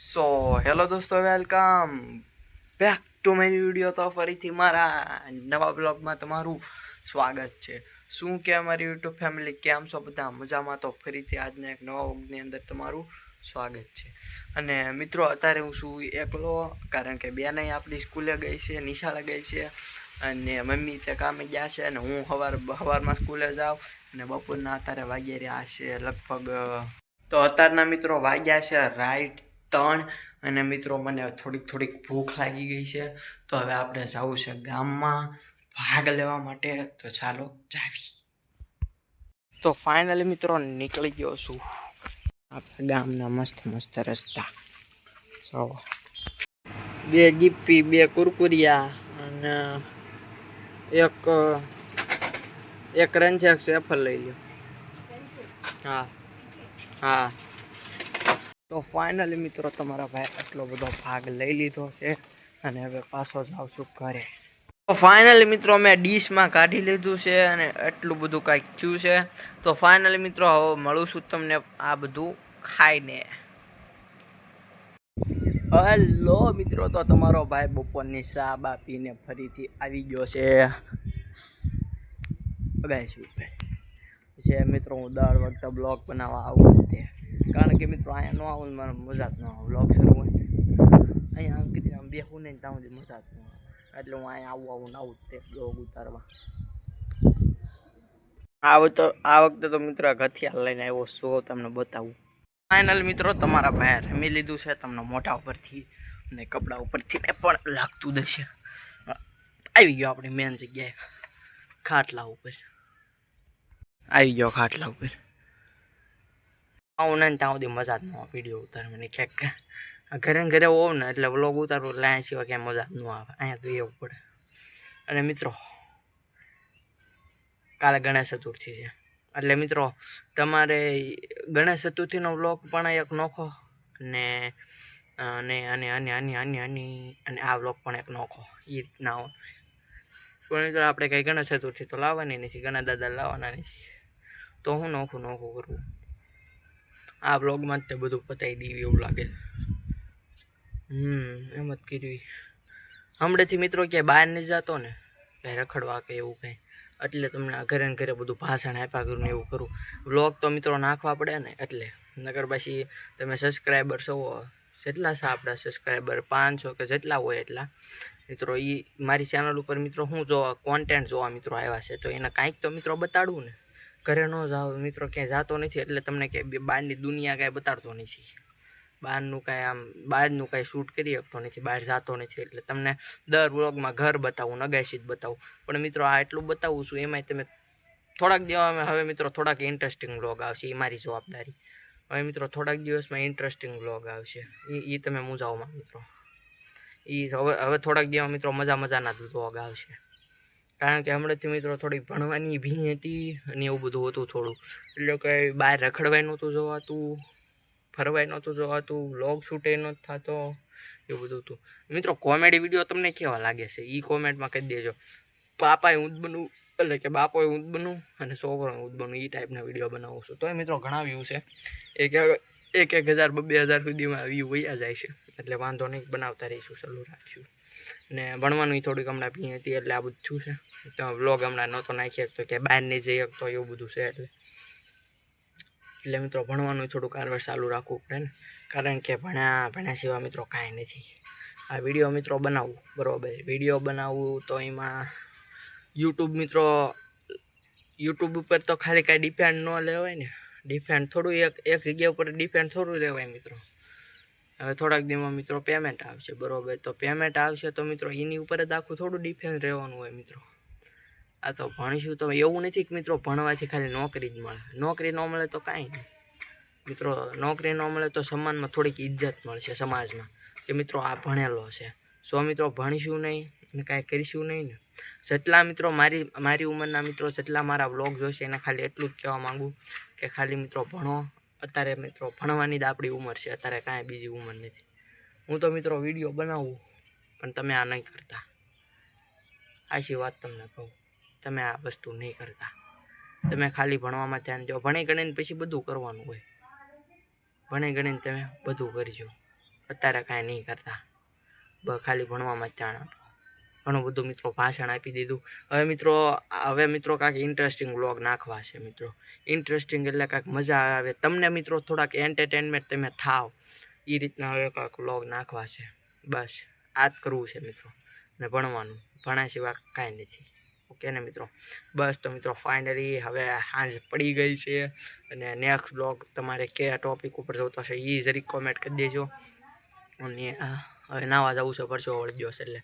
સો hello દોસ્તો welcome back to મારી video તો ફરીથી મારા નવા બ્લોગમાં તમારું સ્વાગત છે. શું કે અમારી યુટ્યુબ ફેમિલી કેમ છો બધા? મજામાં? તો ફરીથી આજના એક નવા વ્લોગની અંદર તમારું સ્વાગત છે. અને મિત્રો, અત્યારે હું છું એકલો, કારણ કે બેને આપણી સ્કૂલે ગઈ છે, નિશાળે ગઈ છે. અને મમ્મી તે કામે ગયા છે અને હું સવાર સવારમાં સ્કૂલે જાઉં અને બપોરના અત્યારે વાગ્યા રહ્યા છે લગભગ, તો અત્યારના મિત્રો વાગ્યા છે રાઈટ ત્રણ અને મિત્રો મને થોડીક થોડીક ભૂખ લાગી ગઈ છે, તો હવે આપણે જવું છે ગામમાં ભાગ લેવા માટે, તો ચાલો જાવી તો ફાઇનલી મિત્રો નીકળી ગયો છું. આપણા ગામના મસ્ત મસ્ત રસ્તા. ચાલો બે ગીપ્પી, બે કુરકુરિયા અને એક એક રંજક સેફર લઈ લ્યો. હા. હા. તો ફાઇનલી મિત્રો તમારા ભાઈ આટલો બધો ભાગ લઈ લીધો છે અને હવે પાછો જાઉં છું ઘરે. તો ફાઇનલી મિત્રો મેં ડીશમાં કાઢી લીધું છે અને એટલું બધું કાંઈક થયું છે. તો ફાઇનલી મિત્રો હવે મળું છું તમને આ બધું ખાઈને. હલો મિત્રો, તો તમારો ભાઈ બપોરની ચા બાપીને ફરીથી આવી ગયો છે. બેસું છે? મિત્રો હું દર વખતે બ્લોગ બનાવવા આવું ત્યાં કારણ કે મિત્રો, અહીંયા ન આવું મને મજા જ ન આવે. બ્લોગ શરૂ હોય. અહીંયા આમ કીધી આમ બેહું નહીં ત્યાં સુધી મજા જ ન આવે. એટલે હું અહીંયા આવું આવું આવું તે બ્લોગ ઉતારવા. આ વખતે આ વખતે તો મિત્રો હથિયાર લઈને આવ્યો શો તમને બતાવું. ફાઇનલ મિત્રો, તમારા ભાઈ રમી લીધું છે, તમને મોઢા ઉપરથી અને કપડા ઉપરથી ને પણ લાગતું દેશે. આવી ગયો આપણી મેન જગ્યાએ, ખાટલા ઉપર. આવી ગયો ખાટલા ઉપર. આવું નહીં ત્યાં સુધી મજા જ ન આવે વીડિયો ઉતારવાની ક્યાંક ઘરે ઘરે હોવ ને એટલે વ્લોગ ઉતારવું એટલે અહીંયા સિવાય ક્યાંય મજા જ ન આવે, અહીંયા તો એવું પડે. અને મિત્રો, કાલે ગણેશ ચતુર્થી છે. એટલે મિત્રો, તમારે ગણેશ ચતુર્થીનો વ્લોગ પણ એક નોખો અને અને અને અને અને અને અને અને આ વ્લોગ પણ એક નોખો એ રીતના હોય. પણ મિત્રો, આપણે કંઈ ગણેશ ચતુર્થી તો લાવવાની નથી ગણા દાદા લાવવાના નથી. તો હું નોખું નોખું કરવું. આ બ્લોગમાં જ તે બધું પતાવી દેવી એવું લાગે. હમ, એમ જ કર્યું હમણાંથી મિત્રો ક્યાંય બહાર નહીં જતો ને, ક્યાંય રખડવા કે એવું કંઈ. એટલે તમને ઘરે ને ઘરે બધું ભાષણ આપ્યા કરું ને એવું કરું. બ્લોગ તો મિત્રો નાખવા પડે ને એટલે. નગર પછી તમે સબસ્ક્રાઈબર છો, જેટલા છે આપણા સબસ્ક્રાઈબર પાંચસો કે જેટલા હોય એટલા. મિત્રો એ મારી ચેનલ ઉપર મિત્રો હું જોવા કોન્ટેન્ટ જોવા મિત્રો આવ્યા છે, તો એને કાંઈક તો મિત્રો બતાડવું ને. ઘરે ન જાઓ, મિત્રો ક્યાંય જાતો નથી, એટલે તમને ક્યાંય બહારની દુનિયા કાંઈ બતાડતો નથી. બહારનું કાંઈ આમ, બહારનું કાંઈ શૂટ કરી શકતો નથી, બહાર જાતો નથી, એટલે તમને દર વ્લોગમાં ઘર બતાવું નગાશી જ બતાવું. પણ મિત્રો, આ એટલું બતાવું છું, એમાંય તમે થોડાક દિવસમાં, હવે મિત્રો, થોડાક ઇન્ટરેસ્ટિંગ વ્લોગ આવશે એ મારી જવાબદારી. હવે મિત્રો, થોડાક દિવસમાં ઇન્ટરેસ્ટિંગ વ્લોગ આવશે. એ એ તમે મૂંઝાવમાં મિત્રો. એ હવે હવે થોડાક દિવસમાં, મિત્રો મજા મજાના જ વ્લોગ આવશે. કારણ કે હમણાંથી મિત્રો થોડી ભણવાની ભી હતી અને એવું બધું હતું થોડું. એટલે કંઈ બહાર રખડવાય નહોતું જોવાતું, ફરવાય નહોતું જોવાતું વ્લોગ શૂટે નહોતો થતો, એવું બધું હતું. મિત્રો કોમેડી વીડિયો તમને કેવા લાગે છે? એ કોમેન્ટમાં કહી દેજો. પાપાએ ઊંધ બનવું, એટલે કે બાપોએ ઊંધ બનવું અને છોકરો ઊંધ બનવું એ ટાઈપના વીડિયો બનાવું છું. તો એ મિત્રો ઘણા વ્યૂ છે. એક એક એક હજાર બે હજાર સુધીમાં વ્યૂ વયા જાય છે. એટલે વાંધો નહીં, બનાવતા રહીશું, ચાલુ રાખીશું. ને ભણવાનું થોડીક હમણાં ભી હતી એટલે આ બધું છે. તો વ્લોગ હમણાં નહોતો નાખી શકતો કે બહાર નહીં જઈ શકતો, એવું બધું છે એટલે. એટલે મિત્રો ભણવાનું થોડું કારવાર ચાલુ રાખવું પડે ને. કારણ કે ભણ્યા ભણ્યા સિવાય મિત્રો કાંઈ નથી. આ વીડિયો મિત્રો બનાવવું બરાબર. વીડિયો બનાવવું તો એમાં યુટ્યુબ મિત્રો યુટ્યુબ ઉપર તો ખાલી કાંઈ ડિપેન્ડ ન લેવાય ને. ડિપેન્ડ થોડું એક એક જગ્યા ઉપર ડિપેન્ડ થોડું રહેવાય મિત્રો. હવે થોડાક દિવસમાં મિત્રો પેમેન્ટ આવશે, બરાબર? તો પેમેન્ટ આવશે તો મિત્રો એની ઉપર જ આખું થોડું ડિફેન્સ રહેવાનું હોય મિત્રો. આ તો ભણીશું તો એવું નથી કે મિત્રો ભણવાથી ખાલી નોકરી જ મળે. નોકરી ન મળે તો કાંઈ નહીં. મિત્રો, નોકરી ન મળે તો સમાજમાં થોડીક ઇજ્જત મળશે સમાજમાં કે મિત્રો આ ભણેલો છે. સો મિત્રો ભણીશું નહીં અને કાંઈ કરીશું નહીં ને. જેટલા મિત્રો મારી મારી ઉંમરના મિત્રો, જેટલા મારા વ્લોગ જોશે એને ખાલી એટલું જ કહેવા માગું કે ખાલી મિત્રો ભણો અત્યારે મિત્રો, ભણવાની જ આપણી ઉંમર છે, અત્યારે કાંઈ બીજી ઉંમર નથી. હું તો મિત્રો વીડિયો બનાવું, પણ તમે આ નહીં કરતા. આશી વાત તમને કહું, તમે આ વસ્તુ નહીં કરતા. તમે ખાલી ભણવામાં ધ્યાન દો, ભણી ગણીને પછી બધું કરવાનું હોય. ભણી ગણીને તમે બધું કરજો, અત્યારે કાંઈ નહીં કરતા. ખાલી ભણવામાં ધ્યાન આપો. ઘણું બધું મિત્રો ભાષણ આપી દીધું. હવે મિત્રો હવે મિત્રો કાંઈક ઇન્ટરેસ્ટિંગ વ્લોગ નાખવા છે મિત્રો. ઇન્ટરેસ્ટિંગ એટલે કાંઈક મજા આવે. તમને મિત્રો થોડાક એન્ટરટેનમેન્ટ તમે થાવ. એ રીતના હવે કાંઈક વ્લોગ નાખવા છે. બસ આ જ કરવું છે મિત્રો. ને ભણવાનું. ભણ્યા સિવાય કાંઈ નથી. ઓકે ને મિત્રો? બસ તો મિત્રો ફાઇનલી હવે સાંજ પડી ગઈ છે. અને નેક્સ્ટ બ્લોગ તમારે કયા ટોપિક ઉપર જોતો હશે એ જરીક કોમેન્ટ કરી દેજો. અને હવે નાવા જવું છે, પરસો વળી દિવસ એટલે.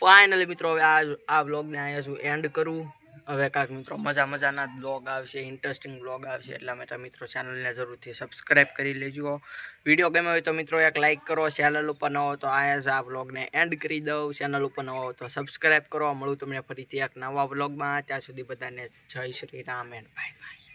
ફાઇનલી મિત્રો, હવે આ આ બ્લોગને અહીંયા શું એન્ડ કરું? હવે કાંઈક, મિત્રો, મજા મજાના બ્લોગ આવશે ઇન્ટરેસ્ટિંગ બ્લોગ આવશે. એટલા માટે, મિત્રો ચેનલને જરૂરથી સબસ્ક્રાઈબ કરી લેજો. વીડિયો ગમ્યો હોય તો, મિત્રો, એક લાઇક કરો. ચેનલ ઉપર ન હોય તો આયા જ આ બ્લોગને એન્ડ કરી દઉં. ચેનલ ઉપર ન હોય તો સબસ્ક્રાઈબ કરો. મળું તમને ફરીથી એક નવા બ્લોગમાં ત્યાં સુધી બધાને જય Shri Ram and bye bye